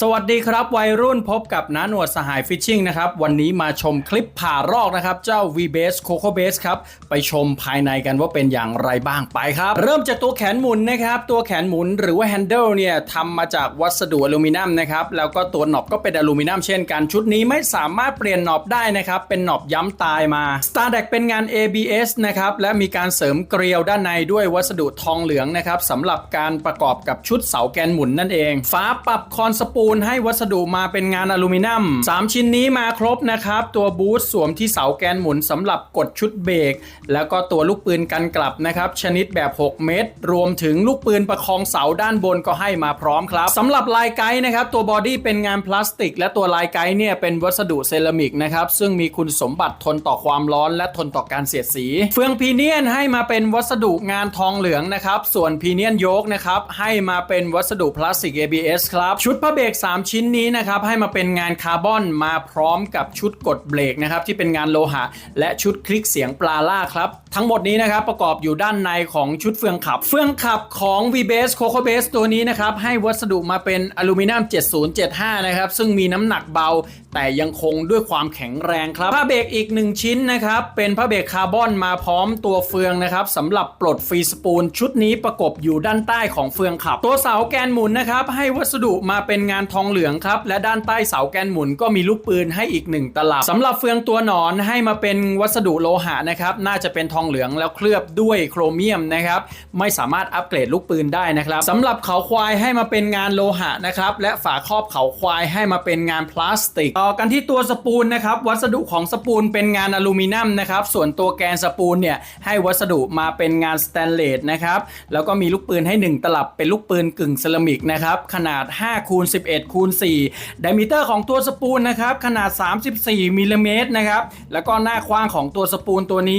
สวัสดีครับวัยรุ่นพบกับน้าหนวดสหายฟิชชิ่งนะครับ วันนี้มาชมคลิปผ่ารอกนะครับ เจ้า V Base Coco Base ครับ ไปชมภายในกันว่าเป็นอย่างไรบ้างไปครับ เริ่มจากตัวแขนหมุนนะครับ ตัวแขนหมุนหรือว่า handle เนี่ยทำมาจากวัสดุอลูมิเนียมนะครับ แล้วก็ตัวหนอบก็เป็นอลูมิเนียมเช่นกัน ชุดนี้ไม่สามารถเปลี่ยนหนอบได้นะครับ เป็นหนอบย้ำตายมา Star d e c เป็นงาน ABS นะครับและมีการเสริมเกลียวด้านในด้วยวัสดุทองเหลืองนะครับสำหรับการประกอบกับชุดเสาแกนหมุนนั่นเองฝาปรับคอนสปลให้วัสดุมาเป็นงานอลูมิเนียม 3 ชิ้นนี้มาครบนะครับ ตัวบูทสวมที่เสาแกนหมุนสำหรับกดชุดเบรก แล้วก็ตัวลูกปืนกันกลับนะครับ ชนิดแบบ 6 เมตรรวมถึงลูกปืนประคองเสาด้านบนก็ให้มาพร้อมครับสำหรับลายไกด์นะครับ ตัวบอดี้เป็นงานพลาสติก และตัวลายไกด์เนี่ยเป็นวัสดุเซรามิกนะครับซึ่งมีคุณสมบัติทนต่อความร้อน และทนต่อการเสียดสี เฟืองพีเนียนให้มาเป็นวัสดุงานทองเหลืองนะครับส่วนพีเนียนโยกนะครับให้มาเป็นวัสดุพลาสติก ABS ครับชุดพระเบรก 3 ชิ้นนี้นะครับให้มาเป็นงานคาร์บอนมาพร้อมกับชุดกดเบรกนะครับที่เป็นงานโลหะ และชุดคลิกเสียงปลาล่าครับ ทั้งหมดนี้นะครับประกอบอยู่ด้านในของชุดเฟืองขับ เฟืองขับของ V Base Coco Base ตัวนี้นะครับให้วัสดุมาเป็นอลูมิเนียม 7075 นะครับซึ่งมีน้ำหนักเบา แต่ยังคงด้วยความแข็งแรงครับผ้าเบรกอีก 1 ชิ้นนะครับเป็นผ้าเบรกคาร์บอนมาพร้อมตัวเฟืองนะครับสำหรับปลดฟรีสปูลชุดนี้ประกบอยู่ด้านใต้ของเฟืองขับ ตัวเสาแกนหมุนนะครับให้วัสดุมาเป็นงานานทองเหลืองครับ และด้านใต้เสาแกนหมุนก็มีลูกปืนให้อีกหนึ่งตลับสำหรับเฟืองตัวหนอนให้มาเป็นวัสดุโลหะนะครับน่าจะเป็นทองเหลืองแล้วเคลือบด้วยโครเมียมนะครับไม่สามารถอัปเกรดลูกปืนได้นะครับสำหรับเขาควายให้มาเป็นงานโลหะนะครับและฝาครอบเขาควายให้มาเป็นงานพลาสติก ต่อกันที่ตัวสปูลนะครับวัสดุของสปูลเป็นงานอลูมิเนียมนะครับส่วนตัวแกนสปูลเนี่ยให้วัสดุมาเป็นงานสแตนเลสนะครับแล้วก็มีลูกปืนให้ 1 ตลับเป็นลูกปืนกึ่งเซรามิกนะครับขนาด5คูณ11คูณ4ดิมิเตอร์ของตัวสปูลนะครับขนาด 34มิลลิเมตรนะครับแล้วก็หน้ากว้างของตัวสปูลตัวนี้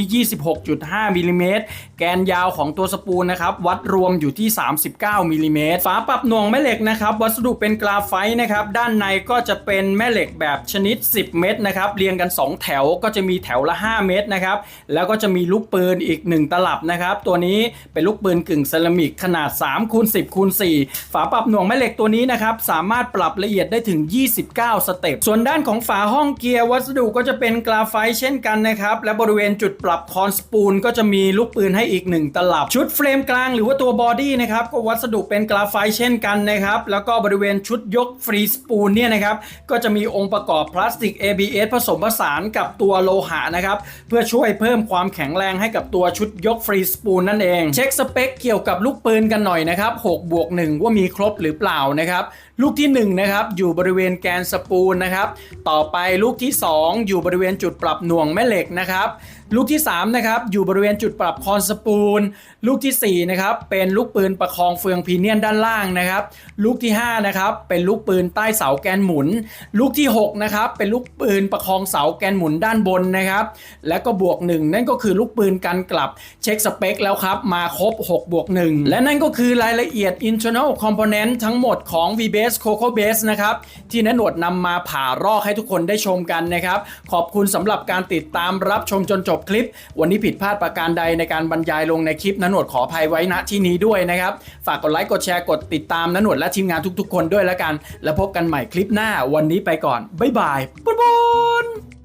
26.5มิลลิเมตรแกนยาวของตัวสปูลนะครับวัดรวมอยู่ที่ 39มิลลิเมตรฝาปรับหน่วงแม่เหล็กนะครับวัสดุเป็นกราไฟต์นะครับด้านในก็จะเป็นแม่เหล็กแบบชนิด 10 เม็ดนะครับเรียงกัน 2 แถวก็จะมีแถวละ 5 เม็ดนะครับแล้วก็จะมีลูกปืนอีก 1 ตลับนะครับตัวนี้เป็นลูกปืนกึ่งเซรามิกขนาด3คูณ10คูณ4ฝาปรับหน่วงแม่เหล็กตัวนี้นะครับสามารถปรับละเอียดได้ถึง 29 สเต็ป ส่วนด้านของฝาห้องเกียร์วัสดุก็จะเป็นกราไฟต์เช่นกันนะครับ และบริเวณจุดปรับคอนสปูลก็จะมีลูกปืนให้อีก 1 ตลับ ชุดเฟรมกลางหรือว่าตัวบอดี้นะครับก็วัสดุเป็นกราไฟต์เช่นกันนะครับ แล้วก็บริเวณชุดยกฟรีสปูลเนี่ยนะครับก็จะมีองค์ประกอบพลาสติก ABS ผสมผสานกับตัวโลหะนะครับเพื่อช่วยเพิ่มความแข็งแรงให้กับตัวชุดยกฟรีสปูลนั่นเอง เช็คสเปคเกี่ยวกับลูกปืนกันหน่อยนะครับ6บวก1ว่ามีครบหรือเปล่านะครับ ลูกที่1นะครับอยู่บริเวณแกนสปูลนะครับ ต่อไปลูกที่ 2 อยู่บริเวณจุดปรับหน่วงแม่เหล็กนะครับ ลูกที่3นะครับอยู่บริเวณจุดปรับคอนสปูล ลูกที่4นะครับเป็นลูกปืนประคองเฟืองพีเนียนด้านล่างนะครับ ลูกที่5นะครับเป็นลูกปืนใต้เสาแกนหมุน ลูกที่6นะครับเป็นลูกปืนประคองเสาแกนหมุนด้านบนนะครับ และก็บวก 1 นั่นก็คือลูกปืนกันกลับเช็คสเปคแล้วครับ มาครบ6บวก1และนั่นก็คือรายละเอียด internal component ทั้งหมดของ VBase Coco Base นะครับที่นหนวดนำมาผ่ารอกให้ทุกคนได้ชมกันนะครับ ขอบคุณสำหรับการติดตามรับชมจนจบคลิป วันนี้ผิดพลาดประการใดในการบรรยายลงในคลิปนหนวดขออภัยไว้ณที่นี้ด้วยนะครับ ฝากกดไลค์กดแชร์กดติดตามนหนวดและทีมงานทุกๆ คนด้วยแล้วกัน แล้วพบกันใหม่คลิปหน้าวันนี้ไปก่อนบ๊ายบายปุ๊บปุ้น